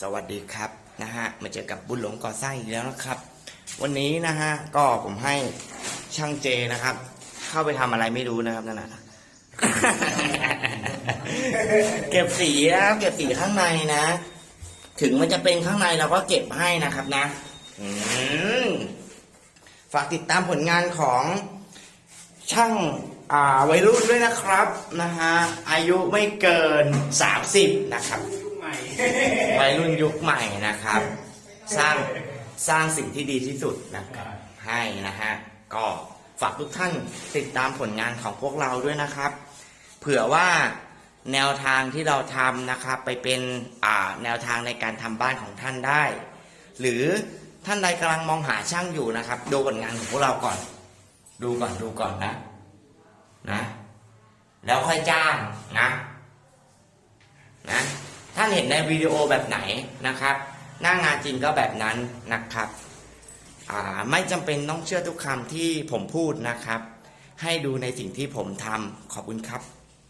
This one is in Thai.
สวัสดีครับนะฮะมาเจอกับบุญหลงก่อสร้างอีกแล้วนะครับ วันนี้นะฮะก็ผมให้ช่างเจนะครับ เข้าไปทำอะไรไม่รู้นะครับนั่นนะเก็บสีนะครับเก็บสีข้างในนะ ถึงมันจะเป็นข้างในเราก็เก็บให้นะครับนะฝากติดตามผลงานของช่างวัยรุ่นด้วยนะครับนะฮะอายุไม่เกิน 30 นะครับ ม่วัยรุ่นยุคใหม่นะครับ สร้างสร้างสิ่งที่ดีที่สุดนะครับให้นะฮะก็ฝากทุกท่านติดตามผลงานของพวกเราด้วยนะครับ เผื่อว่าแนวทางที่เราทำนะครับ ไปเป็นอ่าแนวทางในการทำบ้านของท่านได้ หรือท่านใดกำลังมองหาช่างอยู่นะครับ ดูผลงานของพวกเราก่อน ดูก่อนดูก่อนนะนะ แล้วค่อยจ้างนะนะท่านเห็นในวิดีโอแบบไหนนะครับ หน้างานจริงก็แบบนั้นนะครับไม่จำเป็นต้องเชื่อทุกคำที่ผมพูดนะครับ ให้ดูในสิ่งที่ผมทำขอบคุณครับ